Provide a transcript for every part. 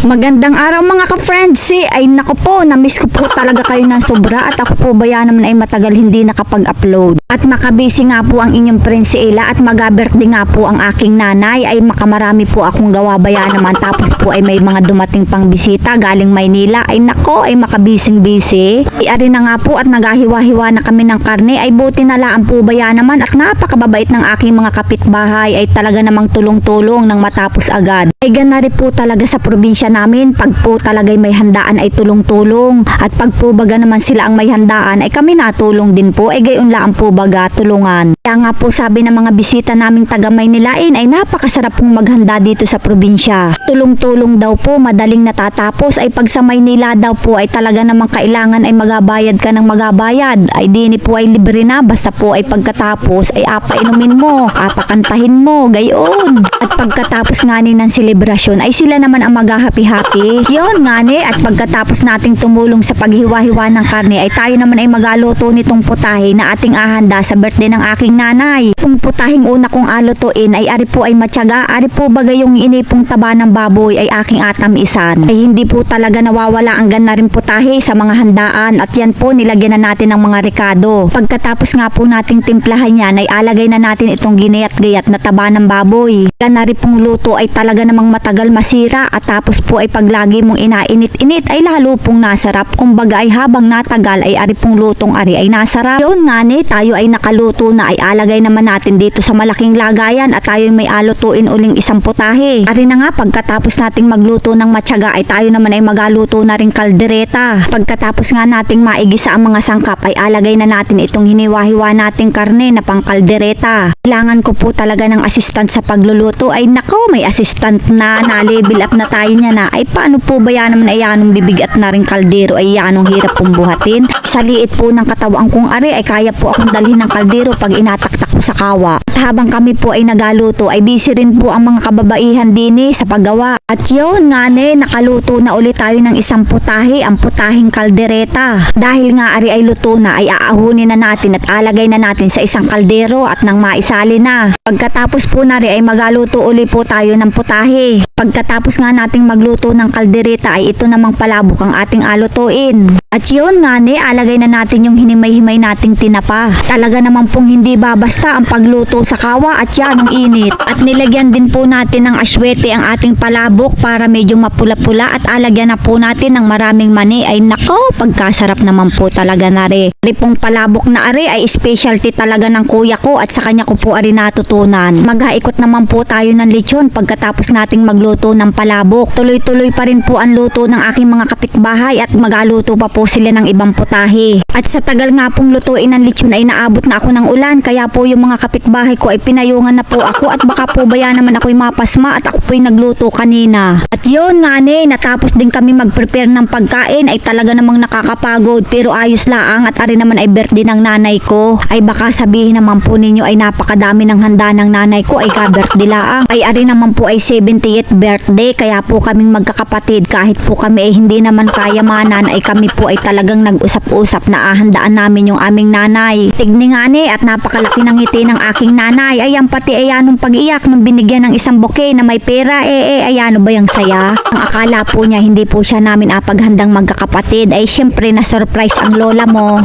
Magandang araw mga ka-friendsi. Ay nako po, na-miss ko po talaga kayo ng sobra at ako po ba yan naman ay matagal hindi nakapag-upload. At makabisi nga po ang inyong Prinsela at mag-birthday nga po ang aking nanay ay makamarami po akong gawa baya naman. Tapos po ay may mga dumating pang bisita galing Maynila. Ay nako, ay makabising bisi. Ay ari na nga po at nagahiwa-hiwa na kami ng karne. Ay buti na laan po baya naman? At napakababait ng aking mga kapitbahay. Ay talaga namang tulong-tulong nang matapos agad. Ay ganari po talaga sa probinsya namin. Pag po talagay may handaan ay tulong-tulong. At pag po baga naman sila ang may handaan ay kami natulong din po. Ay gayon laan po baga tulungan. Kaya nga po sabi ng mga bisita naming taga Maynilain ay napakasarap pong maghanda dito sa probinsya. Tulong-tulong daw po madaling natatapos ay pag sa Maynila daw po ay talaga namang kailangan ay magabayad ka ng magabayad ay dini po ay libre na basta po ay pagkatapos ay apa inumin mo, apa kantahin mo, gayon. At pagkatapos nga ni ng selebrasyon ay sila naman ang mag-happy-happy. Yun nga ni at pagkatapos nating tumulong sa paghiwa-hiwa ng karne ay tayo naman ay magaluto nitong putahe na ating ahanda sa birthday ng aking nanay. Kung putahing una kong alutuin ay ari po ay matyaga, ari po bagay yung inipong taba ng baboy ay aking atamisan. Ay hindi po talaga nawawala ang ganda rin putahe sa mga handaan at yan po nilagyan na natin ng mga rikado. Pagkatapos nga po nating timplahan yan ay alagay na natin itong ginayat-gayat na taba ng baboy. Ganari pong luto ay talaga namang matagal masira at tapos po ay paglagi mong inainit-init ay lalo pong nasarap. Kumbaga ay habang natagal ay ari pong lutong ari ay nasarap. Yun nga ni, tayo ay nakaluto na ay alagay naman natin dito sa malaking lagayan at tayo may alutuin uling isang putahe. Ari na nga pagkatapos nating magluto ng matyaga ay tayo naman ay magaluto na rin kaldereta. Pagkatapos nga nating maigisa ang mga sangkap ay alagay na natin itong hiniwa-hiwa nating karne na pang kaldereta. Kailangan ko po talaga ng assistant sa pagluluto ay nako may assistant na na level up na tayo niya na ay paano po ba yan naman ay yanong bibigat na rin kaldero ay yanong hirap pong buhatin. Sa liit po ng katawang kong ari ay kaya po akong dalhin ng kaldero pag inataktak ko sa kawa. At habang kami po ay nagaluto ay busy rin po ang mga kababaihan din eh sa paggawa. At yun nga ne, nakaluto na ulit tayo ng isang putahe, ang putahing kaldereta. Dahil nga ari ay luto na ay aahunin na natin at alagay na natin sa isang kaldero at nang maisali na. Pagkatapos po na ay magaluto uli po tayo ng putahe. Pagkatapos nga nating magluto ng kaldereta ay ito namang palabok ang ating alutuin. At yun nga ne, alagay na natin yung hinimay-himay nating tinapa. Talaga naman pong hindi babasta ang pagluto sa kawa at yan ang init. At nilagyan din po natin ng aswete ang ating palabok para medyo mapula-pula at alagyan na po natin ng maraming mani ay nako, pagkasarap naman po talaga na re. Ripong palabok na are ay specialty talaga ng kuya ko at sa kanya ko po ari natutunan. Maghaikot naman po tayo ng lechon pagkatapos nating magluto ng palabok. Tuloy-tuloy pa rin po ang luto ng aking mga kapitbahay at magaluto pa po sila ng ibang putahe. At sa tagal nga pong lutuin ng lechon ay naabot na ako ng ulan kaya po yung mga kapitbahay ko ay pinayungan na po ako at baka po baya naman ako'y mapasma at ako po'y nagluto kanina. At yun nga ne, natapos din kami mag-prepare ng pagkain ay talaga namang nakakapagod pero ayos laang at ari naman ay birthday ng nanay ko. Ay baka sabihin naman po ninyo ay napakadami ng handa ng nanay ko ay ka-birthday laang. Ay ari naman po ay 78th birthday kaya po kaming magkakapatid kahit po kami ay hindi naman kayamanan ay kami po ay talagang nag-usap-usap na ahandaan namin yung aming nanay. Tigni nga ne at napakalaki ng ngiti ng aking nanay. Ayan pati ayan nung pag-iyak nung binigyan ng isang bouquet na may pera eh eh ayan ba yung saya? Ang akala po niya hindi po siya namin apaghandang magkakapatid ay syempre na surprise ang lola mo.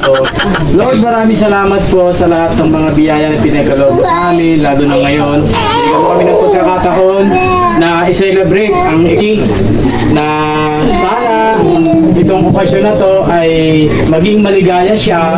Lord, maraming salamat po sa lahat ng mga biyaya na pinagkaloob sa amin, lalo na ngayon. Bigyan mo kami ng pagkakataon i-celebrate ang iki na sana itong okasyon na to ay maging maligaya siya.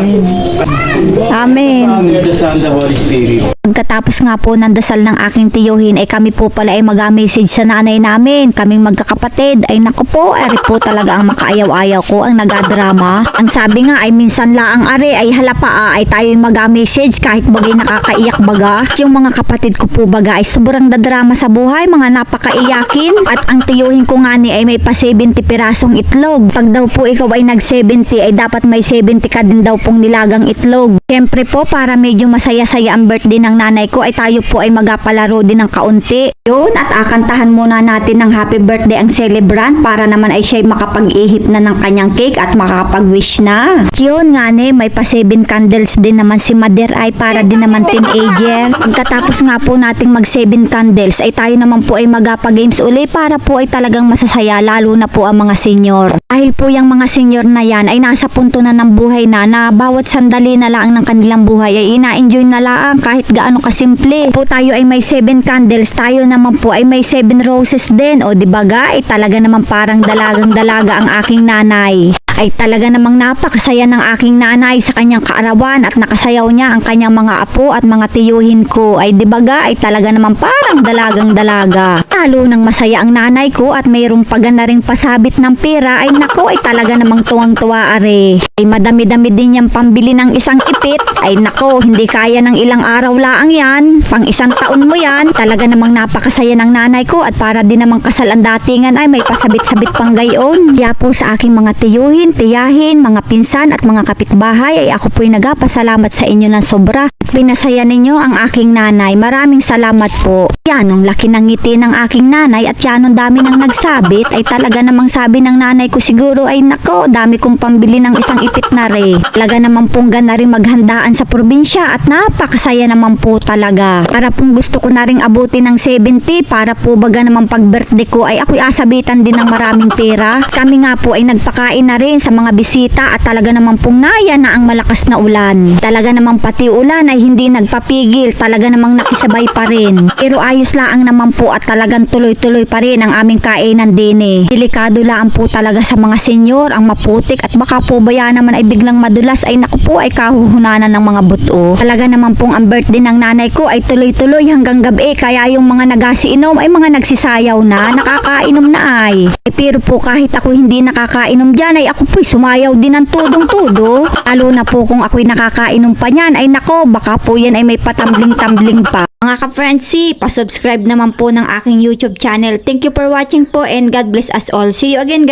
Amen. Father, the Son, the Holy Spirit. Pagkatapos nga po ng dasal ng aking tiyuhin ay kami po pala ay mag-message sa nanay namin. Kaming magkakapatid ay naku po, ari po talaga ang makaayaw-ayaw ko ang nagadrama. Ang sabi nga ay minsan laang ari ay halapa ah, ay tayo mag-message kahit bagay nakakaiyak baga. Yung mga kapatid ko po baga ay sobrang dadrama sa buhay, mga napakaiyakin. At ang tiyuhin ko nga ni ay may pa 70 pirasong itlog. Pag daw po ikaw ay nag 70 ay dapat may 70 ka din daw pong nilagang itlog. Siyempre po para medyo masaya-saya ang birthday ng nanay ko ay tayo po ay magapalaro din ng kaunti. Yun, at akantahan muna natin ng happy birthday ang celebrant para naman ay siya'y makapag-ihip na ng kanyang cake at makakapag-wish na. Yun nga ne, may pa 7 candles din naman si Mother ay para din naman teenager. Pagkatapos nga po nating mag 7 candles ay tayo naman po ay magapa-games uli para po ay talagang masasaya lalo na po ang mga senior. Dahil po yung mga senior na yan ay nasa punto na ng buhay na na bawat sandali na lang ng kanilang buhay ay ina-enjoy na lang kahit gaano kasimple. Po tayo ay may 7 candles, tayo naman po ay may 7 roses din. O di ba ga, ay talaga naman parang dalagang dalaga ang aking nanay ay talaga namang napakasaya ng aking nanay sa kanyang kaarawan at nakasayaw niya ang kanyang mga apo at mga tiyuhin ko ay di baga ay talaga namang parang dalagang dalaga. Lalo nang masaya ang nanay ko at mayroong pagana ring pasabit ng pera ay nako ay talaga namang tuwang-tuwa are. Ay madami-dami din yung pambili ng isang ipit ay nako hindi kaya ng ilang araw laang yan pang isang taon mo yan talaga namang napakasaya ng nanay ko at para din namang kasal ang datingan ay may pasabit-sabit pang gayon. Kaya po sa aking mga tiyuhin, tiyahin, mga pinsan at mga kapitbahay ay ako po'y nagapasalamat sa inyo ng sobra. Pinasaya ninyo ang aking nanay. Maraming salamat po. Yan, nung laki ng ngiti ng aking nanay at yan, nung dami nang nagsabit, ay talaga namang sabi ng nanay ko siguro ay nako, dami kong pambili ng isang ipit na re. Talaga naman pong gana rin maghandaan sa probinsya at napakasaya naman po talaga. Para pong gusto ko na rin abutin ng 70 para po baga naman pag birthday ko ay ako'y asabitan din ng maraming pera. Kami nga po ay nagpakain na rin sa mga bisita at talaga naman pong naya na ang malakas na ulan. Talaga naman pati ulan ay hindi nagpapigil, talaga namang nakisabay pa rin. Pero ayos laang naman po at talagang tuloy-tuloy pa rin ang aming kainan din eh. Delikado lang po talaga sa mga senyor, ang maputik at baka po baya naman ay biglang madulas ay naku po ay kahuhunanan ng mga buto. Talaga naman pong ang birthday ng nanay ko ay tuloy-tuloy hanggang gabi kaya yung mga nagasiinom ay mga nagsisayaw na, nakakainom na ay. Pero po kahit ako hindi nakakainom dyan ay ako po'y sumayaw din ng tudong-tudo. Lalo na po kung ako'y nakakainom pa niyan ay nako baka po yan ay may patambling-tambling pa. Mga ka-friendsi, pasubscribe naman po ng aking YouTube channel. Thank you for watching po and God bless us all. See you again guys.